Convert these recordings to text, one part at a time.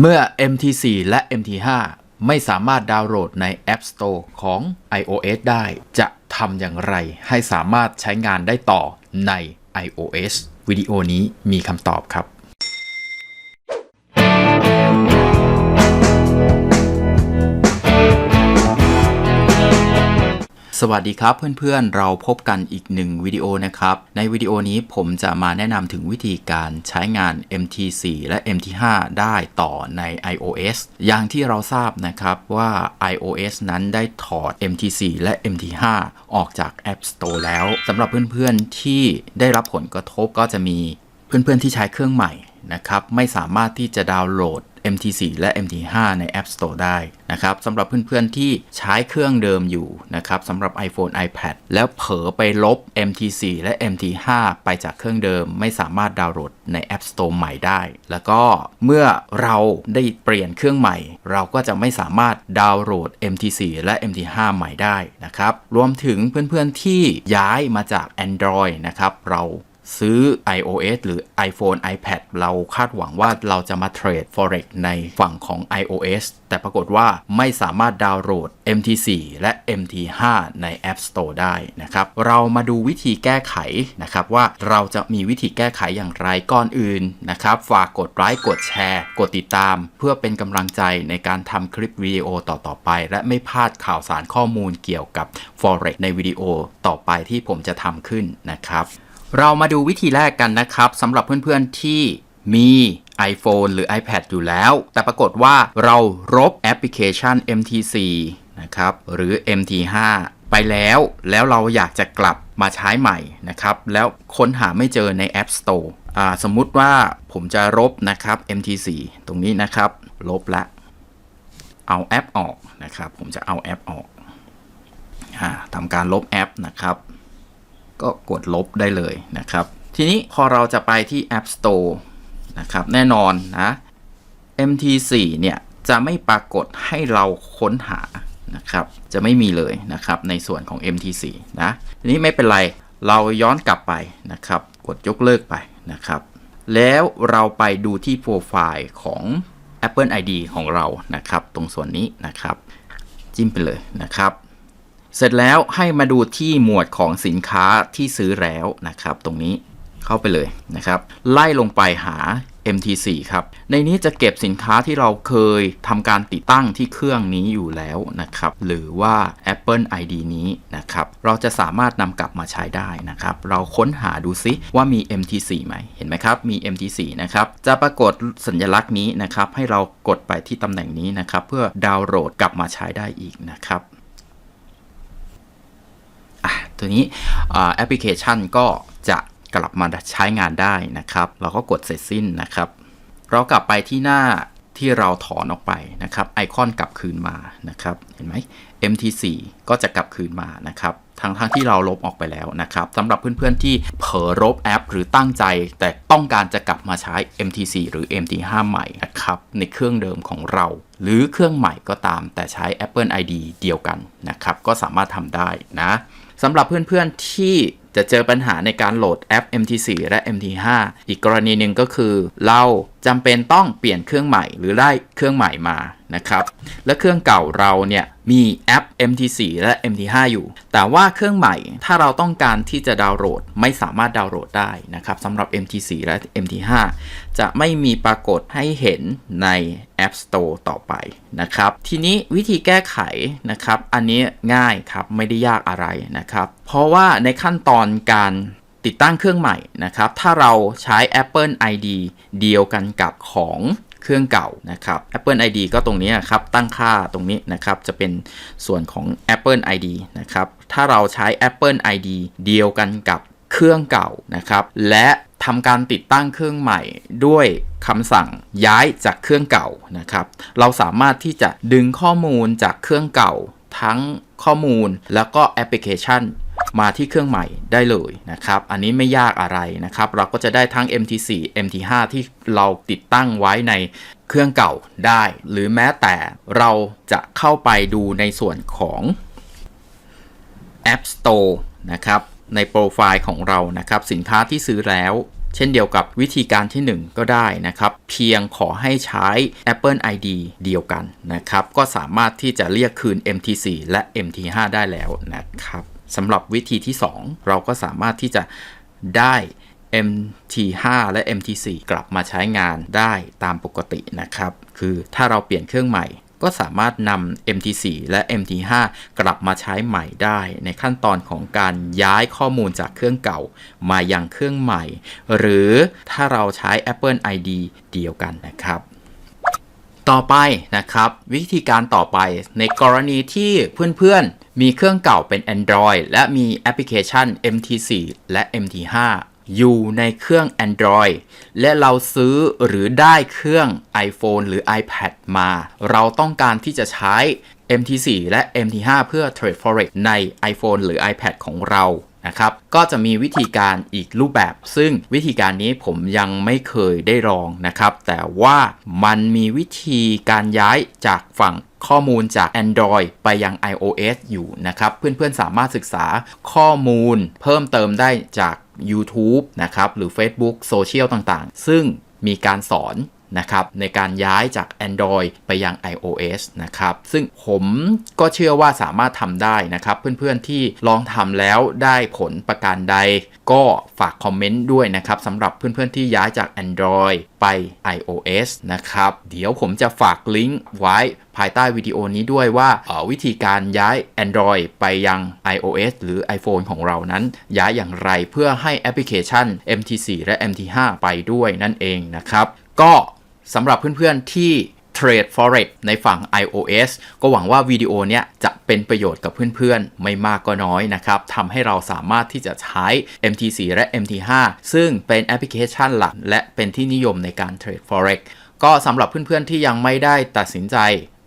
เมื่อ MT4 และ MT5 ไม่สามารถดาวน์โหลดใน App Store ของ iOS ได้ จะทำอย่างไรให้สามารถใช้งานได้ต่อใน iOS วิดีโอนี้มีคำตอบครับ สวัสดีครับเพื่อนๆ เราพบกันอีกหนึ่งวิดีโอนะครับ ในวิดีโอนี้ผมจะมาแนะนำถึงวิธีการใช้งาน MT4 และ MT5 ได้ต่อใน iOS อย่างที่เราทราบนะครับว่า iOS นั้นได้ถอด MT4 และ MT5 ออกจาก App Store แล้วสำหรับเพื่อนๆที่ได้รับผลกระทบก็จะมีเพื่อนๆที่ใช้เครื่องใหม่นะครับไม่สามารถที่จะดาวน์โหลด MT4 และ MT5 ใน App Store ได้นะครับสำหรับเพื่อนๆที่ใช้เครื่องเดิมอยู่นะครับสำหรับ iPhone iPad แล้วเผลอไปลบ MT4 และ MT5 ไปจากเครื่องเดิมไม่สามารถดาวน์โหลดใน App Store ใหม่ได้ แล้วก็เมื่อเราได้เปลี่ยนเครื่องใหม่ เราก็จะไม่สามารถดาวน์โหลด MT4 และ MT5 ใหม่ได้นะครับรวมถึงเพื่อนๆที่ย้ายมาจาก Android นะครับเรา ซื้อ iOS หรือ iPhone iPad เราคาดหวังว่าเราจะมาเทรด Forex ในฝั่งของ iOS แต่ปรากฏว่าไม่สามารถดาวน์โหลด MT4 และ MT5 ใน App Store ได้นะครับ เรามาดูวิธีแก้ไขนะครับว่าเราจะมีวิธีแก้ไขอย่างไรก่อนอื่นนะครับ ฝากกดไลค์กดแชร์ กดติดตาม เพื่อเป็นกำลังใจในการทำคลิปวิดีโอต่อๆไป และไม่พลาดข่าวสารข้อมูลเกี่ยวกับ Forex ในวิดีโอต่อไปที่ผมจะทำขึ้นนะครับ เรามาดูวิธีแรกกันนะครับสำหรับเพื่อนๆที่มี iPhone หรือ iPad อยู่แล้ว แต่ปรากฏว่าเรารบแอปพลิเคชัน MT4 นะครับ หรือ MT5 ไปแล้ว แล้วเราอยากจะกลับมาใช้ใหม่นะครับ แล้วค้นหาไม่เจอใน App Store อ่าสมมุติว่าผมจะลบนะครับ MT4 ตรงนี้นะครับ ลบละ เอาแอปออกนะครับ ผมจะเอาแอปออกอทำการลบแอปนะครับ ก็กดลบได้เลยนะครับ ทีนี้พอเราจะไปที่ App Store นะครับแน่นอนนะ MT4 เนี่ยจะไม่ปรากฏให้เราค้นหานะครับ จะไม่มีเลยนะครับในส่วนของ MT4 นะทีนี้ไม่เป็นไรเราย้อนกลับไปนะครับ กดยกเลิกไปนะครับ แล้วเราไปดูที่โปรไฟล์ของ Apple ID ของเรานะครับ ตรงส่วนนี้นะครับ จิ้มไปเลยนะครับ เสร็จแล้วให้มาดูที่หมวดของสินค้าที่ซื้อแล้วนะครับ ตรงนี้เข้าไปเลยนะครับ ไล่ลงไปหา MT4 ครับ ในนี้จะเก็บสินค้าที่เราเคยทำการติดตั้งที่เครื่องนี้อยู่แล้วนะครับ หรือว่า Apple ID นี้นะครับ เราจะสามารถนำกลับมาใช้ได้นะครับ เราค้นหาดูซิว่ามี MT4 ไหม เห็นไหมครับ มี MT4 นะครับ จะปรากฏสัญลักษณ์นี้นะครับ ให้เรากดไปที่ตำแหน่งนี้นะครับ เพื่อดาวน์โหลดกลับมาใช้ได้อีกนะครับ ตัวนี้แอปพลิเคชันก็จะกลับมาใช้งานได้นะครับ เราก็กดเสร็จสิ้นนะครับ เรากลับไปที่หน้าที่เราถอนออกไปนะครับ ไอคอนกลับคืนมานะครับ เห็นไหม MT4 ก็จะกลับคืนมานะครับทั้งทั้งที่เราลบออกไปแล้วนะครับสำหรับเพื่อนๆที่เผลอลบแอป หรือตั้งใจ แต่ต้องการจะกลับมาใช้ MT4 หรือ MT5 ใหม่นะครับในเครื่องเดิมของเรา หรือเครื่องใหม่ก็ตามแต่ใช้ Apple ID เดียวกันนะครับก็สามารถทำได้นะ สำหรับเพื่อนๆที่จะเจอปัญหาในการโหลดแอป MT4 และ MT5 อีกกรณีหนึ่งก็คือเรา จำเป็นต้องเปลี่ยนเครื่องใหม่หรือได้เครื่องใหม่มานะครับ และเครื่องเก่าเราเนี่ยมีแอป MT4 และ MT5 อยู่ แต่ว่าเครื่องใหม่ถ้าเราต้องการที่จะดาวน์โหลดไม่สามารถดาวน์โหลดได้นะครับสำหรับ MT4 และ MT5 จะไม่มีปรากฏให้เห็นใน App Store ต่อไปนะครับ ทีนี้วิธีแก้ไขนะครับ อันนี้ง่ายครับไม่ได้ยากอะไรนะครับ เพราะว่าในขั้นตอนการ ติดตั้งเครื่องใหม่นะครับ ถ้าเราใช้ Apple ID เดียวกันกับของเครื่องเก่านะครับ Apple ID ก็ตรงนี้ครับ ตั้งค่าตรงนี้นะครับ จะเป็นส่วนของ Apple ID นะครับ ถ้าเราใช้ Apple ID เดียวกันกับเครื่องเก่านะครับ และทำการติดตั้งเครื่องใหม่ด้วยคำสั่งย้ายจากเครื่องเก่านะครับ เราสามารถที่จะดึงข้อมูลจากเครื่องเก่าทั้งข้อมูลแล้วก็แอปพลิเคชัน มาที่เครื่องใหม่ได้เลยนะครับ อันนี้ไม่ยากอะไรนะครับ เราก็จะได้ทั้ง MT4 MT5 ที่เราติดตั้งไว้ในเครื่องเก่าได้ หรือแม้แต่เราจะเข้าไปดูในส่วนของ App Store นะครับในโปรไฟล์ของเรานะครับ สินค้าที่ซื้อแล้ว เช่นเดียวกับวิธีการที่ 1 ก็ได้นะครับ เพียงขอให้ใช้ Apple ID เดียวกันนะครับ ก็สามารถที่จะเรียกคืน MT4 และ MT5 ได้แล้วนะครับสำหรับวิธีที่ 2 เราก็สามารถที่จะได้ MT5 และ MT4 กลับมาใช้งานได้ตามปกตินะครับ คือถ้าเราเปลี่ยนเครื่องใหม่ ก็สามารถนำ MT4 และ MT5 กลับมาใช้ใหม่ได้ ในขั้นตอนของการย้ายข้อมูลจากเครื่องเก่ามายังเครื่องใหม่ หรือถ้าเราใช้ Apple ID เดียวกันนะครับต่อไปนะครับ วิธีการต่อไปในกรณีที่เพื่อนๆ มีเครื่องเก่าเป็น Android และมีแอปพลิเคชัน MT4 และ MT5 อยู่ในเครื่อง Android และเราซื้อหรือได้เครื่อง iPhone หรือ iPad มา เราต้องการที่จะใช้ MT4 และ MT5 เพื่อ Trade Forex ใน iPhone หรือ iPad ของเรานะครับ ก็จะมีวิธีการอีกรูปแบบ ซึ่งวิธีการนี้ผมยังไม่เคยได้ลองนะครับ แต่ว่ามันมีวิธีการย้ายจากฝั่งข้อมูลจาก Android ไปยัง iOS อยู่นะครับ เพื่อนๆสามารถศึกษาข้อมูลเพิ่มเติมได้จาก YouTube นะครับ หรือ Facebook โซเชียลต่างๆ ซึ่งมีการสอน นะครับในการย้ายจาก Android ไปยัง iOS นะครับซึ่งผมก็เชื่อว่าสามารถทำได้นะครับเพื่อนๆที่ลองทำแล้วได้ผลประการใด ก็ฝากคอมเมนต์ด้วยนะครับสำหรับเพื่อนๆที่ย้ายจาก Android ไป iOS นะครับเดี๋ยวผมจะฝากลิงก์ไว้ภายใต้วิดีโอนี้ด้วยว่าวิธีการย้าย Android ไปยัง iOS หรือ iPhone ของเรานั้น ย้ายอย่างไรเพื่อให้แอปพลิเคชัน MT4 และ MT5 ไปด้วยนั่นเองนะครับ ก็ สำหรับเพื่อนๆที่ Trade Forex ในฝั่ง iOS ก็หวังว่าวิดีโอเนี้ยจะเป็นประโยชน์กับเพื่อนๆ ไม่มากก็น้อยนะครับทำให้เราสามารถที่จะใช้ MT4 และ MT5 ซึ่งเป็นแอปพลิเคชันหลัก และเป็นที่นิยมในการ Trade Forex ก็สำหรับเพื่อนๆ ที่ยังไม่ได้ตัดสินใจ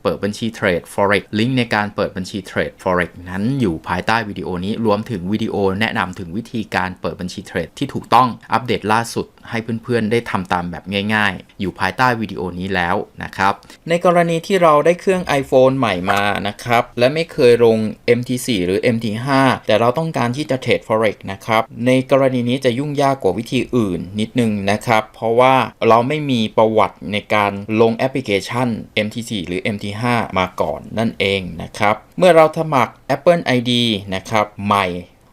เปิดบัญชีเทรด forex ลิงก์ในการเปิดบัญชีเทรด forex นั้นอยู่ภายใต้วิดีโอนี้รวมถึงวิดีโอแนะนำถึงวิธีการเปิดบัญชีเทรดที่ถูกต้องอัปเดตล่าสุด ให้เพื่อนๆ ได้ทำตามแบบง่ายๆ อยู่ภายใต้วิดีโอนี้แล้วนะครับ ในกรณีที่เราได้เครื่อง iPhone ใหม่มานะครับ และไม่เคยลง MT4 หรือ MT5 แต่เราต้องการที่จะเทรด forex นะครับ ในกรณีนี้จะยุ่งยากกว่าวิธีอื่นนิดนึงนะครับ เพราะว่าเราไม่มีประวัติในการลงแอปพลิเคชัน MT4 หรือ MT5 มาก่อนนั่นเองนะครับ เมื่อเราสมัคร Apple ID นะครับใหม่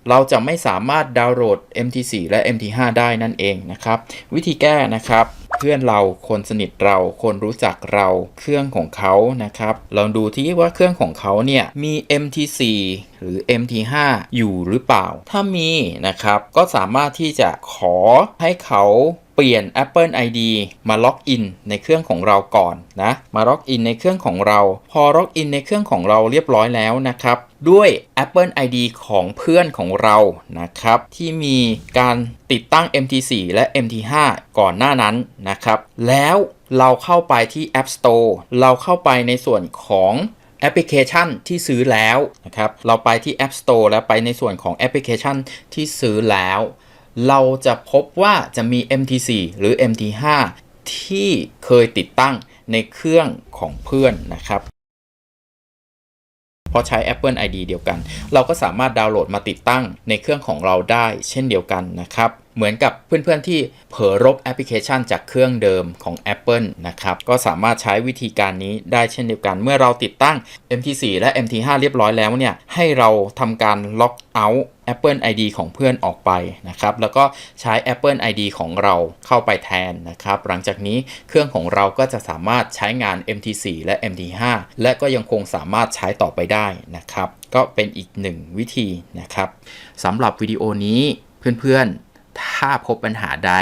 เราจะไม่สามารถดาวน์โหลด MT4 และ MT5 ได้นั่นเองนะครับ วิธีแก้นะครับเพื่อนเราคนสนิทเราคนรู้จักเราเครื่องของเขานะครับลองดูที่ว่าเครื่องของเขาเนี่ยมี MT4 หรือ MT5 อยู่หรือเปล่า ถ้ามีนะครับก็สามารถที่จะขอให้เขา เปลี่ยน Apple ID มาล็อกอินในเครื่องของเราก่อนนะ มาล็อกอินในเครื่องของเรา พอล็อกอินในเครื่องของเราเรียบร้อยแล้วนะครับ ด้วย Apple ID ของเพื่อนของเรานะครับ ที่มีการติดตั้ง MT4 และ MT5 ก่อนหน้านั้นนะครับ แล้วเราเข้าไปที่ App Store เราเข้าไปในส่วนของแอปพลิเคชันที่ซื้อแล้วนะครับ เราไปที่ App Store แล้วไปในส่วนของแอปพลิเคชันที่ซื้อแล้ว เราจะพบว่าจะมี MT4 หรือ MT5 ที่เคยติดตั้งในเครื่องของเพื่อนนะครับพอใช้ Apple ID เดียวกัน เราก็สามารถดาวน์โหลดมาติดตั้งในเครื่องของเราได้เช่นเดียวกันนะครับ เหมือนกับเพื่อนๆที่เผลอลบแอปพลิเคชันจากเครื่องเดิมของ Apple นะครับก็สามารถใช้วิธีการนี้ได้เช่นเดียวกัน เมื่อเราติดตั้ง MT4 และ MT5 เรียบร้อยแล้วเนี่ยให้เราทำการล็อกเอาท์ Apple ID ของเพื่อนออกไปนะครับแล้วก็ใช้ Apple ID ของเราเข้าไปแทนนะครับหลังจากนี้เครื่องของเราก็จะสามารถใช้งาน MT4 และ MT5 และก็ยังคงสามารถใช้ต่อไปได้นะครับก็เป็นอีกหนึ่งวิธีนะครับสำหรับวิดีโอนี้เพื่อนๆ ถ้าพบปัญหาใด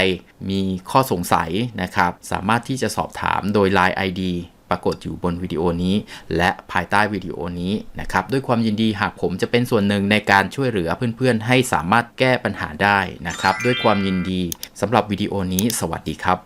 มีข้อสงสัยนะครับ สามารถที่จะสอบถามโดย Line ID ปรากฏอยู่บนวิดีโอนี้ และภายใต้วิดีโอนี้นะครับด้วยความยินดีหากผมจะเป็นส่วนหนึ่งในการช่วยเหลือเพื่อนๆ ให้สามารถแก้ปัญหาได้นะครับ ด้วยความยินดีสำหรับวิดีโอนี้ สวัสดีครับ